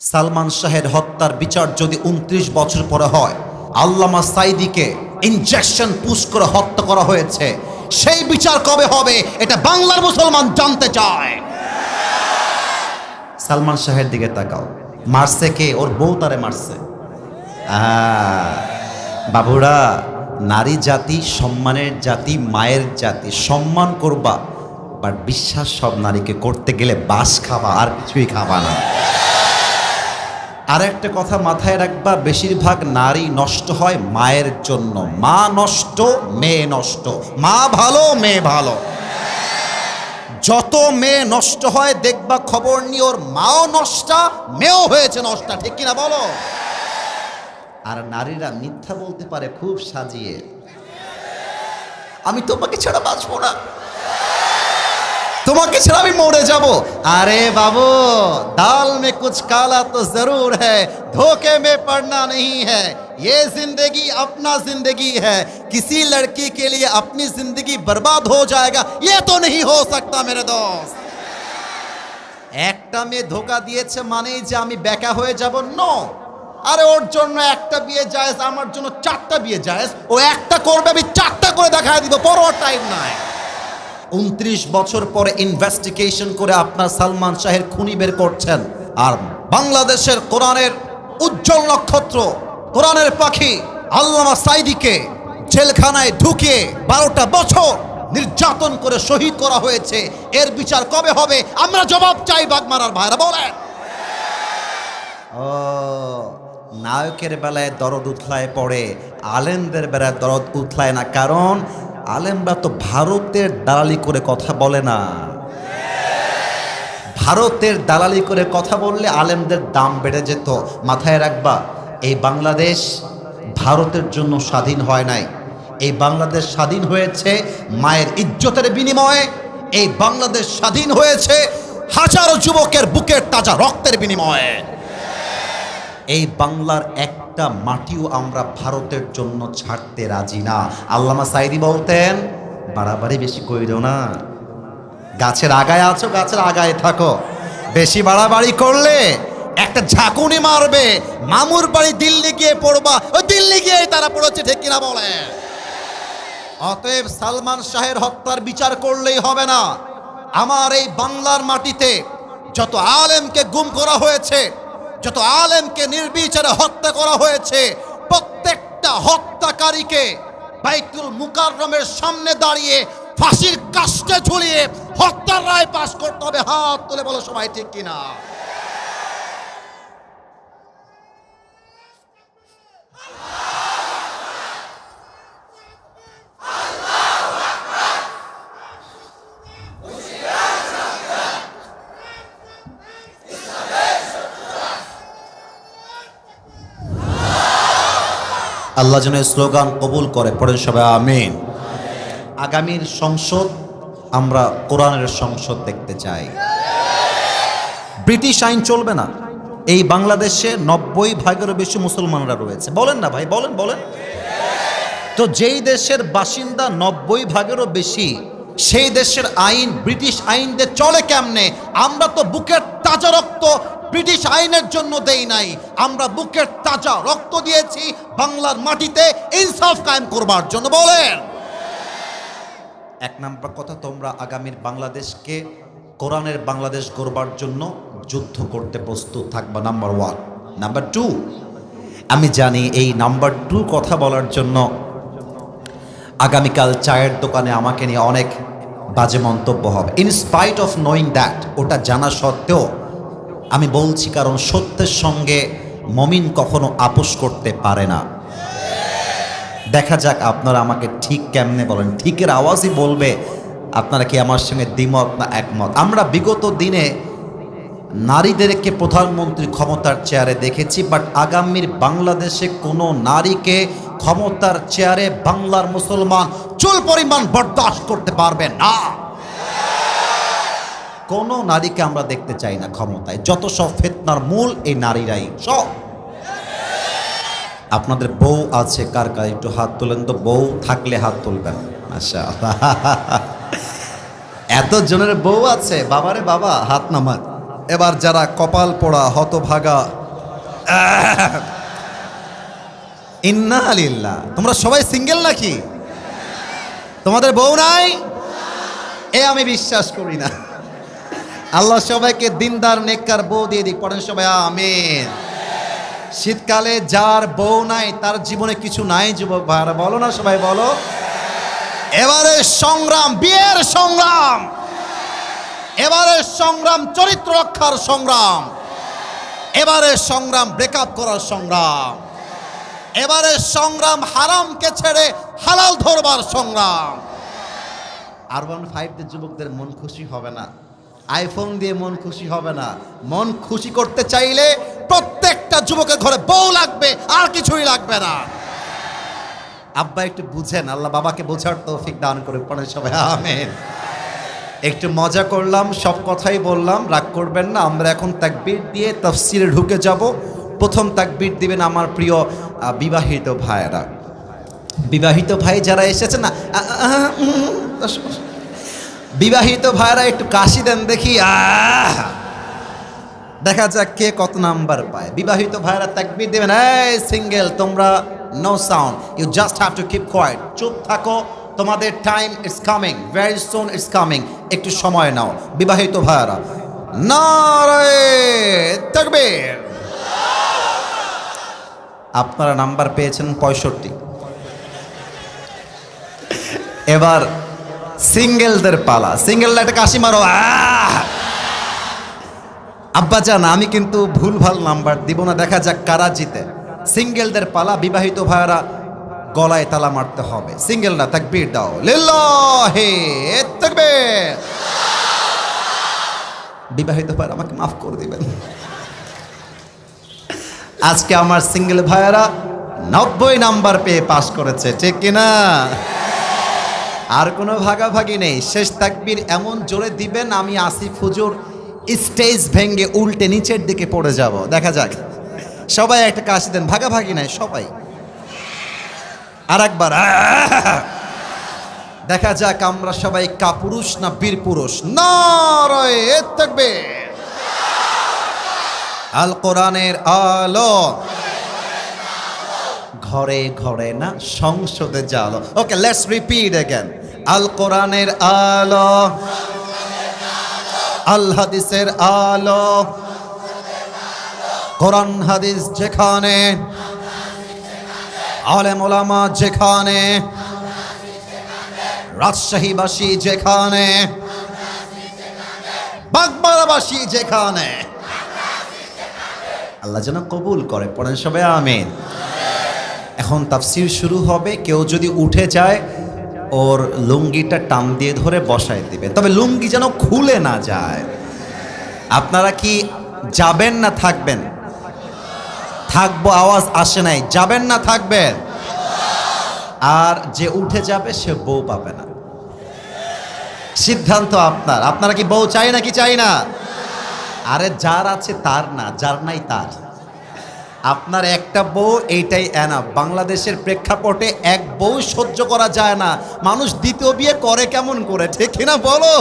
সালমান শাহের হত্যার বিচার যদি উনত্রিশ বছর পরে হয়, আল্লামা সাইদিকে ইনজেকশন পুশ করে হত্যা করা হয়েছে। সেই বিচার কবে হবে, এটা বাংলার মুসলমান জানতে চায়। সালমান শাহের দিকে তাকাও। মারছে কে? ওর বউ তারে মারছে। বাবুরা, নারী জাতি, সম্মানের জাতি, মায়ের জাতি, সম্মান করবা বাট বিশ্বাস সব নারীকে করতে গেলে বাস খাবা, আর কিছুই খাবা না। আর একটা কথা মাথায় রাখবা, বেশিরভাগ নারী নষ্ট হয় মায়ের জন্য। মা নষ্ট, মেয়ে নষ্ট। মা ভালো, মেয়ে ভালো। যত মেয়ে নষ্ট হয়, দেখবা খবর নিয়ে ওর মাও নষ্টা, মেয়েও হয়েছে নষ্টা, ঠিক কিনা বলো? আর নারীরা মিথ্যা বলতে পারে খুব সাজিয়ে। আমি তোমাকে ছাড়া বাঁচবো না। তোমাকে ছাড়া আমি মরে যাব আরে বাবু दाल में कुछ काला तो जरूर है धोखे में पड़ना नहीं है ये जिंदगी अपना जिंदगी है किसी लड़की के लिए अपनी जिंदगी बर्बाद हो जाएगा ये तो नहीं हो सकता मेरे दोस्त একটা মেয়ে ধোকা দিয়েছে মানেই যে আমি বেকা হয়ে যাব নো আরে ওর জন্য একটা বিয়ে জায়েজ আমার জন্য চারটা বিয়ে জায়েজ ও একটা করবে আমি চারটা করে দেখায় দিব পরোয়া টাইম নাই উনত্রিশ বছর পরে ইনভেস্টিগেশন করে আপনার সালমান শাহের খুনি বের করছেন। আর বাংলাদেশের কোরআনের উজ্জ্বল নক্ষত্র, কোরআনের পাখি আল্লামা সাইদিকে জেলখানায় ঢুকিয়ে বারোটা বছর নির্যাতন করে শহীদ করা হয়েছে। এর বিচার কবে হবে? আমরা জবাব চাই বাগমারার ভাইরা, বলেন। ও, নায়কের বেলায় দরদ উথলায় পড়ে আলেনদের বেলায় দরদ উথলায় না। কারণ আলেমরা তো ভারতের দালালি করে কথা বলে না। ভারতের দালালি করে কথা বললে আলেমদের দাম বেড়ে যেত। মাথায় রাখবা, এই বাংলাদেশ ভারতের জন্য স্বাধীন হয় নাই। এই বাংলাদেশ স্বাধীন হয়েছে মায়ের ইজ্জতের বিনিময়ে। এই বাংলাদেশ স্বাধীন হয়েছে হাজারো যুবকের বুকের তাজা রক্তের বিনিময়ে। এই বাংলার একটা মাটিও আমরা ভারতের জন্য ছাড়তে রাজি না। আল্লামা সাইদি বলতেন, বাড়াবাড়ি বেশি কইরো না। গাছের আগায় আছো, গাছের আগায় থাকো। বেশি বাড়াবাড়ি করলে একটা ঝাঁকুনি মারবে। মামুর বাড়ি দিল্লি গিয়ে পড়বা, ওই দিল্লি গিয়ে তারা পড়েছে, ঠিক কিনা বলে অতএব সালমান শাহের হত্যার বিচার করলেই হবে না। আমার এই বাংলার মাটিতে যত আলেমকে গুম করা হয়েছে যত আলেমকে নির্বিচারে হত্যা করা হয়েছে, প্রত্যেকটা হত্যাকারীকে বাইতুল মুকাররমের সামনে দাঁড়িয়ে ফাঁসির কাষ্টে ঝুলিয়ে হত্যার রায় পাশ করতে হবে। হাত তুলে বলো সবাই ঠিক কিনা? আল্লাহ যেন স্লোগান কবুল করে। পড়েন সবাই, আমিন। আগামীর সংসদ আমরা কোরআনের সংসদ দেখতে চাই। ব্রিটিশ আইন চলবে না। এই বাংলাদেশে নব্বই ভাগেরও বেশি মুসলমানরা রয়েছে। বলেন না ভাই, বলেন বলেন। তো যেই দেশের বাসিন্দা নব্বই ভাগেরও বেশি, সেই দেশের আইন, ব্রিটিশ আইন দিয়ে চলে কেমনে? আমরা তো বুকের তাজা রক্ত ব্রিটিশ আইনের জন্য দেই নাই। আমরা বুকের তাজা রক্ত দিয়েছি, বাংলার মাটিতে ইনসাফ কায়েম করবার জন্য বলেন। এক নাম্বার কথা, তোমরা আগামীর বাংলাদেশকে, কোরআনের বাংলাদেশ গড়বার জন্য যুদ্ধ করতে প্রস্তুত থাকবা, নাম্বার ওয়ান। নাম্বার টু, আমি জানি এই নাম্বার টু কথা বলার জন্য আগামীকাল চায়ের দোকানে আমাকে নিয়ে অনেক বাজে মন্তব্য হবে। ইনস্পাইট অফ নোয়িং দ্যাট ওটা জানা সত্ত্বেও আমি বলছি কারণ সত্যের সঙ্গে মমিন কখনো আপোষ করতে পারে না। দেখা যাক আপনারা আমাকে ঠিক কেমনে বলেন। ঠিকের আওয়াজই বলবে, আপনারা কি আমার সঙ্গে দ্বিমত না একমত? আমরা বিগত দিনে নারীদেরকে প্রধানমন্ত্রী ক্ষমতার চেয়ারে দেখেছি বাট আগামীর বাংলাদেশে কোনো নারীকে ক্ষমতার চেয়ারে বাংলার মুসলমান চুল পরিমাণ বরদাস্ত করতে পারবে না। কোনো নারীকে আমরা দেখতে চাই না ক্ষমতায়। যত সব ফেতনার মূল এই নারীরাই, সব। আপনাদের বউ আছে, কার কার? একটু হাত তোলেন তো, বউ থাকলে হাত তুলবেন। আচ্ছা এত জনের বউ আছে, বাবারে বাবা, হাত নামাত এবার যারা কপাল পোড়া, হতভাগা, ইন্না আলিল্লাহ তোমরা সবাই সিঙ্গেল নাকি? তোমাদের বউ নাই? এ আমি বিশ্বাস করি না। আল্লাহ সবাইকে দিনদার, নেককার বউ দিয়ে দিক। পড়েন সবাই, আমিন। শীতকালে যার বউ নাই, তার জীবনে কিছু নাই, যুবক ভাইরা বলো না সবাই, বলো। এবারে সংগ্রাম, বিয়ের সংগ্রাম। এবারে সংগ্রাম, চরিত্র রক্ষার সংগ্রাম। এবারে সংগ্রাম ব্রেকআপ করার সংগ্রাম। এবারে সংগ্রাম, হারামকে ছেড়ে হালাল ধরবার সংগ্রাম। আর ওয়ান ফাইভদের যুবকদের মন খুশি হবে না। আইফোন দিয়ে মন খুশি হবে না। মন খুশি করতে চাইলে প্রত্যেকটা যুবকের ঘরে বউ লাগবে, আর কিছুই লাগবে না। আব্বা একটু বুঝেন, আল্লাহ বাবাকে বোঝার তৌফিক দান করে পড়েন সবাই, আমেন। একটু মজা করলাম, সব কথাই বললাম, রাগ করবেন না, আমরা এখন তাকবীর দিয়ে তফসিলে ঢুকে যাব। প্রথম তাকবীর দিবেন আমার প্রিয় বিবাহিত ভাইয়েরা। বিবাহিত ভাই যারা এসেছে না বিবাহিত ভাইরা একটু কাশি দেন দেখি, আহ! দেখা যাক কে কত নাম্বার পায়। বিবাহিত ভাইরা তাকবীর দেবেন, এই সিঙ্গেল, তোমরা no sound you just have to keep quiet চুপ থাকো, তোমাদের time it's coming very soon it's coming একটু সময় নাও। বিবাহিত ভাইরা তাকবীর! আপনারা নাম্বার পেয়েছেন পঁয়ষট্টি। এবার সিঙ্গেলদের পালা। সিঙ্গেলরা একটা কাশি মারো! আব্বা জান, আমি কিন্তু ভুলভাল নাম্বার দিব না, দেখা যাক কারা জিতে। সিঙ্গেলদের পালা, বিবাহিত ভাইয়ারা গলায় তালা মারতে হবে। সিঙ্গেল না, তাকবীর দাও। লিল্লাহে বিবাহিত ভাইয়ারা আমাকে মাফ করে দিবেন। আজকে আমার সিঙ্গেল ভাইয়ারা নব্বই নাম্বার পেয়ে পাশ করেছে, ঠিক কিনা? আর কোনো ভাগাভাগি নেই। শেষ তাকবির এমন জোরে দিবেন, আমি আসিফ হুজুর স্টেজ ভেঙ্গে উল্টে নিচের দিকে পড়ে যাব। দেখা যাক। সবাই একটা কাশি দেন, ভাগাভাগি নাই, সবাই। আর একবার দেখা যাক আমরা সবাই কাপুরুষ না বীর পুরুষ নারায়ে তাকবীর। আল কোরআনের আলো। ঘরে ঘরে না সংসদে যাও ওকে লেটস রিপিট এগেন আল কোরআনের আলো। আল হাদিসের আলো। কোরআন হাদিস যেখানে, আলেম ওলামা যেখানে, রাজশাহীবাসী যেখানে বাগমারাবাসী যেখানে। আল্লাহ যেন কবুল করে, পড়েন সবাই আমিন। এখন তাফসির শুরু হবে, কেউ যদি উঠে যায়, ওর লুঙ্গিটা টান দিয়ে ধরে বসায় দিবে। তবে লুঙ্গি যেন খুলে না যায়। আপনারা কি যাবেন না থাকবেন? থাকব, আওয়াজ আসে নাই। যাবেন না থাকবেন? আর যে উঠে যাবে, সে বউ পাবে না। সিদ্ধান্ত আপনার। আপনারা কি বউ চাই না কি চাই না? আরে যার আছে তার না, যার নাই তার। আপনার একটা বউ, এইটাই এনা বাংলাদেশের প্রেক্ষাপটে এক বউ সহ্য করা যায় না। মানুষ দ্বিতীয় বিয়ে করে কেমন করে, ঠিক না বলো?